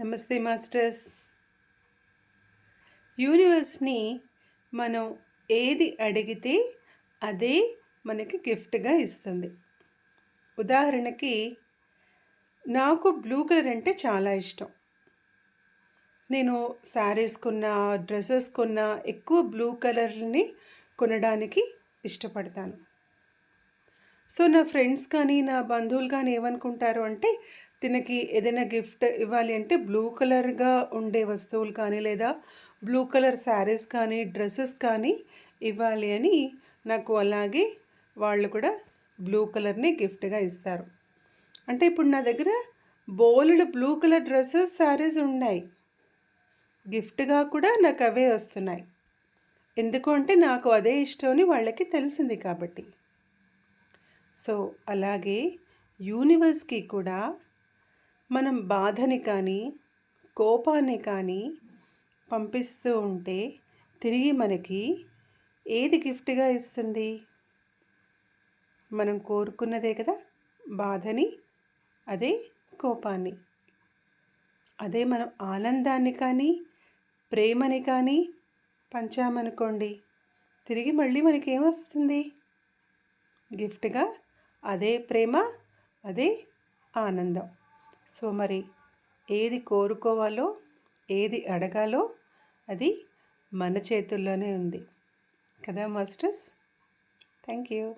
నమస్తే మాస్టర్స్. యూనివర్స్ని మనం ఏది అడిగితే అదే మనకి గిఫ్ట్గా ఇస్తుంది. ఉదాహరణకి నాకు బ్లూ కలర్ అంటే చాలా ఇష్టం. నేను శారీస్ కొన్నా డ్రెస్సెస్ కొన్నా ఎక్కువ బ్లూ కలర్ని కొనడానికి ఇష్టపడతాను. సో నా ఫ్రెండ్స్ కానీ నా బంధువులు కానీ ఏమనుకుంటారు అంటే తినకి ఏదైనా గిఫ్ట్ ఇవ్వాలి అంటే బ్లూ కలర్గా ఉండే వస్తువులు కానీ లేదా బ్లూ కలర్ శారీస్ కానీ డ్రెస్సెస్ కానీ ఇవ్వాలి అని నాకు అలాగే వాళ్ళు కూడా బ్లూ కలర్ని గిఫ్ట్గా ఇస్తారు. అంటే ఇప్పుడు నా దగ్గర bold blue colour dresses saris ఉన్నాయి. గిఫ్ట్గా కూడా నాకు అవే వస్తున్నాయి. ఎందుకు అంటే నాకు అదే ఇష్టం అని వాళ్ళకి తెలిసింది కాబట్టి. సో అలాగే యూనివర్స్కి కూడా మనం బాధని కానీ కోపాన్ని కానీ పంపిస్తూ ఉంటే తిరిగి మనకి ఏది గిఫ్ట్గా ఇస్తుంది? మనం కోరుకున్నదే కదా బాధని అదే కోపాన్ని. అదే మనం ఆనందాన్ని కానీ ప్రేమని కానీ పంచామనుకోండి తిరిగి మళ్ళీ మనకేమొస్తుంది? గిఫ్ట్గా అదే ప్రేమ అదే ఆనందం. సో మరి ఏది కోరుకోవాలో ఏది అడగాలో అది మన చేతుల్లోనే ఉంది. కదా మాస్టర్స్? Thank you.